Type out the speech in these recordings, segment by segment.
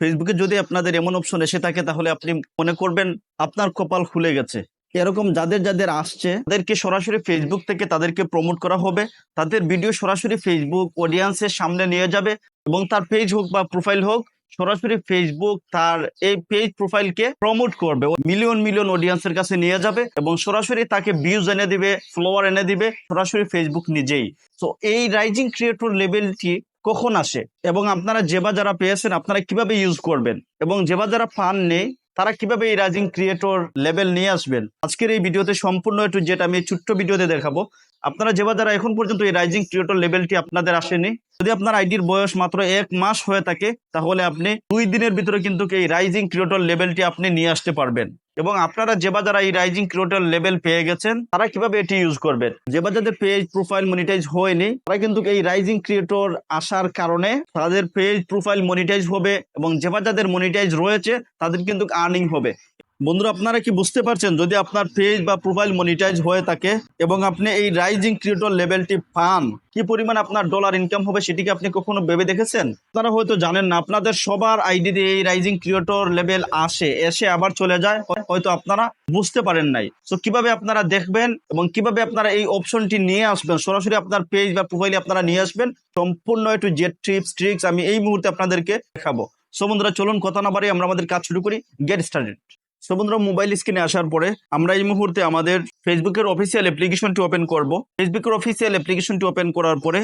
ফেসবুকে যদি আপনাদের এমন অপশন এসে থাকে, তাহলে আপনি মনে করবেন আপনার কপাল খুলে গেছে। এরকম যাদের যাদের আসছে, তাদেরকে সরাসরি ফেসবুক থেকে তাদেরকে প্রমোট করা হবে। তাদের ভিডিও সরাসরি ফেসবুক অডিয়েন্সের সামনে নিয়ে যাবে এবং তার পেজ হোক বা প্রোফাইল হোক, সরাসরি ফেসবুক তার এই পেজ প্রোফাইলকে প্রমোট করবে। মিলিয়ন মিলিয়ন অডিয়েন্সের কাছে নিয়ে যাবে এবং সরাসরি তাকে ভিউজ এনে দিবে ফলোয়ার এনে দিবে সরাসরি ফেসবুক নিজেই। তো এই রাইজিং ক্রিয়েটর লেভেলটি কখন আসে? এবং আপনারা যেবা যারা পেয়েছেন, আপনারা কীভাবে ইউজ করবেন? এবং যেবা যারা ফান নেই, তারা কীভাবে এই রাইজিং ক্রিয়েটর লেভেল নিয়ে আসবেন? আজকের এই ভিডিওতে সম্পূর্ণ একটু যেটা আমি ছোট্ট ভিডিওতে দেখাবো। আপনারা যেবা যারা এখন পর্যন্ত এই রাইজিং ক্রিয়েটর লেভেলটি আপনাদের আসেনি, যদি আপনার আইডির বয়স মাত্র এক মাস হয়ে থাকে, তাহলে আপনি দুই দিনের ভিতরে কিন্তু এই রাইজিং ক্রিয়েটর লেভেলটি আপনি নিয়ে আসতে পারবেন। এবং আপনারা যেবা যারা এই রাইজিং ক্রিয়েটর লেভেল পেয়ে গেছেন, তারা কীভাবে এটি ইউজ করবেন? যেবা যাদের পেজ প্রোফাইল মনিটাইজ হয়নি, তারা কিন্তু এই রাইজিং ক্রিয়েটর আসার কারণে তাদের পেজ প্রোফাইল মনিটাইজ হবে এবং যেবা যাদের মনিটাইজ রয়েছে, তাদের কিন্তু আর্নিং হবে। বন্ধুরা, আপনারা কি বুঝতে পারছেন যদি আপনার পেজ বা প্রোফাইল মনিটাইজ হয়ে থাকে এবং আপনি এই রাইজিং ক্রিয়েটর লেভেলটি পান, কি পরিমাণ আপনার ডলার ইনকাম হবে সেটিকে আপনি কখনো ভেবে দেখেছেন? আপনারা হয়তো জানেন না, আপনাদের সবার আইডিতে এই রাইজিং ক্রিয়েটর লেভেল আসে, এসে আবার চলে যায়, হয়তো আপনারা বুঝতে পারেন নাই। তো কীভাবে আপনারা দেখবেন এবং কীভাবে আপনারা এই অপশনটি নিয়ে আসবেন, সরাসরি আপনার পেজ বা প্রোফাইলে আপনারা নিয়ে আসবেন, সম্পূর্ণ একটু জেট ট্রিপস ট্রিক্স আমি এই মুহূর্তে আপনাদেরকে দেখাবো। সো বন্ধুরা, চলুন কথা না বাড়ি আমরা আমাদের কাজ শুরু করি গেট স্টার্টেড সো বন্ধুরা মোবাইল স্ক্রিনে আসার পরে আমরা এই মুহূর্তে আমাদের ফেসবুকের অফিসিয়াল অ্যাপ্লিকেশনটি ওপেন করব। ফেসবুকের অফিসিয়াল অ্যাপ্লিকেশনটি ওপেন করার পরে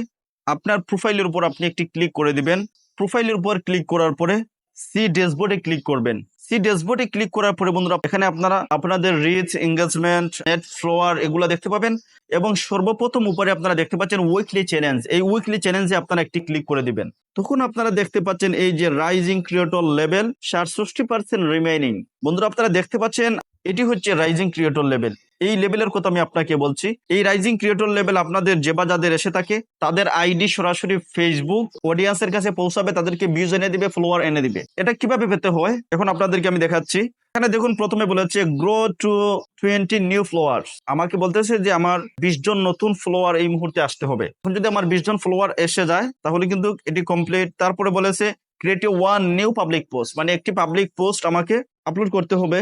আপনার প্রোফাইলের উপর আপনি একটি ক্লিক করে দিবেন। প্রোফাইলের উপর ক্লিক করার পরে সি ড্যাশবোর্ডে ক্লিক করবেন। সি ড্যাশবোর্ডে ক্লিক করার পরে বন্ধুরা, এখানে আপনারা, আপনাদের রিচ এঙ্গেজমেন্ট নেট ফ্লোয়ার এগুলো দেখতে পাবেন এবং সর্বপ্রথম উপরে আপনারা দেখতে পাচ্ছেন উইকলি চ্যালেঞ্জ এই উইকলি চ্যালেঞ্জে আপনারা একটি ক্লিক করে দিবেন। তখন আপনারা দেখতে পাচ্ছেন এই যে রাইজিং ক্রিয়েটর লেভেল সাতষট্টি পার্সেন্ট রিমেইনিং বন্ধুরা, আপনারা দেখতে পাচ্ছেন, এটি হচ্ছে রাইজিং ক্রিয়েটর লেভেল এই লেভেলের কথা আমি আপনাকে বলছি। এই রাইজিং ক্রিয়েটর লেভেল আপনাদের যে বা যাদের এসে থাকে, তাদের আইডি সরাসরি ফেসবুক অডিয়েন্সের কাছে পৌঁছাবে, তাদেরকে ভিউজ এনে দিবে ফলোয়ার এনে দিবে। এটা কীভাবে পেতে হয়? এখন আপনাদেরকে আমি দেখাচ্ছি। এখানে দেখুন, প্রথমে বলেছে grow to twenty new followers আমাকে বলতেছে যে, আমার বিশ জন নতুন ফ্লোয়ার এই মুহূর্তে আসতে হবে। এখন যদি আমার বিশ জন ফ্লোয়ার এসে যায়, তাহলে কিন্তু এটি কমপ্লিট তারপরে বলেছে create one new public post মানে একটি পাবলিক পোস্ট আমাকে আপলোড করতে হবে।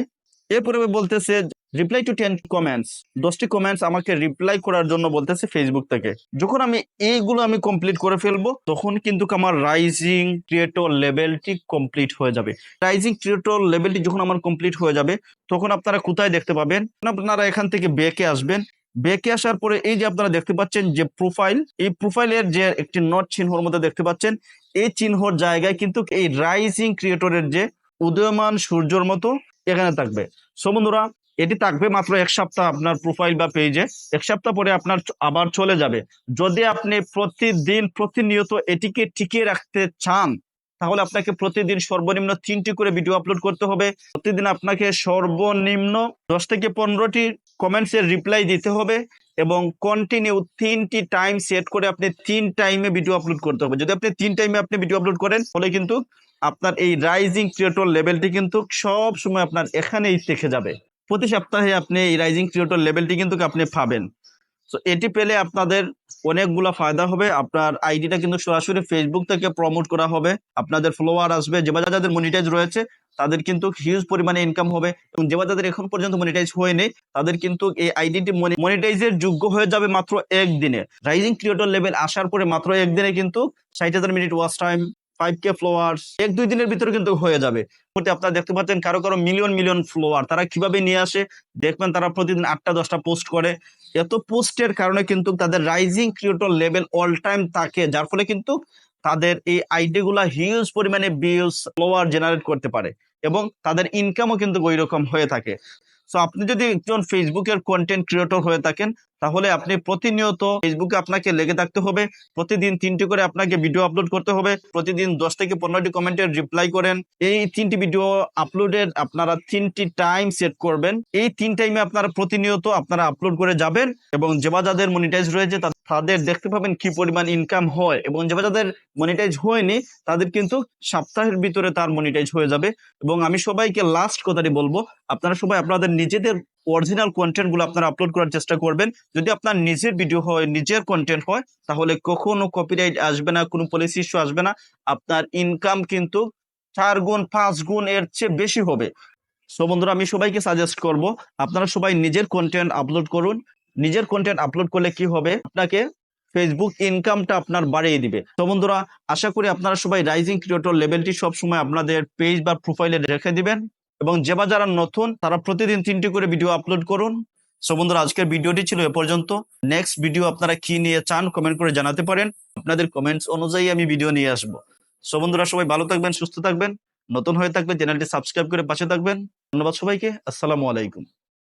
এরপরে বলতেছে রিপ্লাই টু টেন কমেন্টস দশটি কমেন্টস আমাকে রিপ্লাই করার জন্য বলতেছে ফেসবুক থেকে। যখন আমি এইগুলো আমি কমপ্লিট করে ফেলব, তখন কিন্তু আমার রাইজিং ক্রিয়েটর লেভেলটি কমপ্লিট হয়ে যাবে। রাইজিং ক্রিয়েটর লেভেলটি যখন আমার কমপ্লিট হয়ে যাবে, তখন আপনারা কোথায় দেখতে পাবেন? আপনারা এখান থেকে বেকে আসবেন। বেকে আসার পরে এই যে আপনারা দেখতে পাচ্ছেন যে প্রোফাইল এই প্রোফাইলের যে একটি নট চিহ্নর মধ্যে দেখতে পাচ্ছেন, এই চিহ্নর জায়গায় কিন্তু এই রাইজিং ক্রিয়েটরের যে উদয়মান সূর্যর মতো এখানে থাকবে। সো বন্ধুরা এটি থাকবে মাত্র এক সপ্তাহ আপনার প্রোফাইল বা পেজে এক সপ্তাহ পরে আপনার আবার চলে যাবে। যদি আপনি প্রতিদিন, প্রতিনিয়ত এটিকে টিকিয়ে রাখতে চান, তাহলে আপনাকে প্রতিদিন সর্বনিম্ন তিনটি করে ভিডিও আপলোড করতে হবে। প্রতিদিন আপনাকে সর্বনিম্ন দশ থেকে পনেরোটি কমেন্টস এর রিপ্লাই দিতে হবে এবং কন্টিনিউ তিনটি টাইম সেট করে আপনি তিন টাইমে ভিডিও আপলোড করতে হবে। যদি আপনি তিন টাইমে আপনি ভিডিও আপলোড করেন, তাহলে কিন্তু আপনার এই রাইজিং ক্রিয়েটর লেভেলটি কিন্তু সব সময় আপনার এখানেই থেকে যাবে। প্রতি সপ্তাহে আপনি এই রাইজিং ক্রিয়েটর লেভেলটি কিন্তু আপনি পাবেন। তো এটি পেলে আপনাদের অনেকগুলো ফায়দা হবে। আপনার আইডিটা কিন্তু সরাসরি ফেসবুক থেকে প্রমোট করা হবে। আপনাদের ফলোয়ার আসবে, যে বা যাদের মনিটাইজ রয়েছে, তাদের কিন্তু হিউজ পরিমাণে ইনকাম হবে। এবং যে যাদের এখন পর্যন্ত মনিটাইজ হয়নি, তাদের কিন্তু এই আইডিটি মনিটাইজের যোগ্য হয়ে যাবে মাত্র একদিনে। রাইজিং ক্রিয়েটর লেভেল আসার পরে মাত্র একদিনে কিন্তু ষাট হাজার minute watch time five K followers এক, দুই দিনের ভিতরে কিন্তু হয়ে যাবে। আপনারা দেখতে পাচ্ছেন কারও কারও মিলিয়ন মিলিয়ন ফ্লোয়ার তারা কীভাবে নিয়ে আসে? দেখবেন তারা প্রতিদিন আটটা, দশটা পোস্ট করে। এত পোস্টের কারণে কিন্তু তাদের rising creator level all time থাকে, যার ফলে কিন্তু তাদের এই আইডি গুলা হিউজ পরিমাণে ভিউজ ফ্লোয়ার জেনারেট করতে পারে এবং তাদের ইনকামও কিন্তু ওই রকম হয়ে থাকে। সো আপনি যদি একজন ফেসবুকের কন্টেন্ট ক্রিয়েটর হয়ে থাকেন, তাহলে আপনি প্রতিনিয়ত ফেসবুকে আপনাকে লেগে থাকতে হবে। প্রতিদিন তিনটি করে আপনাকে ভিডিও আপলোড করতে হবে। প্রতিদিন দশ থেকে পনেরোটি কমেন্টের রিপ্লাই করেন। এই তিনটি ভিডিও আপলোডের আপনারা তিনটি টাইম সেট করবেন। এই তিন টাইমে আপনারা প্রতিনিয়ত আপনারা আপলোড করে যাবেন এবং যেবা যাদের মনিটাইজ রয়েছে তাদের দেখতে পাবেন কি পরিমাণ ইনকাম হয় এবং যেবা যাদের মনিটাইজ হয়নি, তাদের কিন্তু সপ্তাহের ভিতরে তার মনিটাইজ হয়ে যাবে এবং আমি সবাইকে লাস্ট কথাটি বলব, আপনারা সবাই আপনাদের নিজেদের অরিজিনাল কন্টেন্টগুলো আপনারা আপলোড করার চেষ্টা করবেন। যদি আপনার নিজের ভিডিও হয়, নিজের কন্টেন্ট হয়, তাহলে কখনো কপিরাইট আসবে না, কোনো পলিসি ইস্যু আসবে না। আপনার ইনকাম কিন্তু চার গুণ, পাঁচ গুণ এর চেয়ে বেশি হবে। সো বন্ধুরা, আমি সবাইকে সাজেস্ট করব, আপনারা সবাই নিজের কন্টেন্ট আপলোড করুন। নিজের কন্টেন্ট আপলোড করলে কি হবে? আপনাকে ফেসবুক ইনকামটা আপনার বাড়িয়ে দিবে। তো বন্ধুরা, আশা করি আপনারা সবাই রাইজিং ক্রিয়েটর লেভেলটি সবসময় আপনাদের পেজ বা প্রোফাইলে রেখে দিবেন এবং যে বা যারা নতুন, তারা প্রতিদিন তিনটি করে ভিডিও আপলোড করুন। সো বন্ধুরা, আজকের ভিডিওটি ছিল এ পর্যন্ত। নেক্সট ভিডিও আপনারা কি নিয়ে চান কমেন্ট করে জানাতে পারেন। আপনাদের কমেন্টস অনুযায়ী আমি ভিডিও নিয়ে আসব। সো বন্ধুরা, সবাই ভালো থাকবেন, সুস্থ থাকবেন। নতুন হয়ে থাকলে চ্যানেলটি সাবস্ক্রাইব করে পাশে থাকবেন। ধন্যবাদ সবাইকে। আসসালামু আলাইকুম।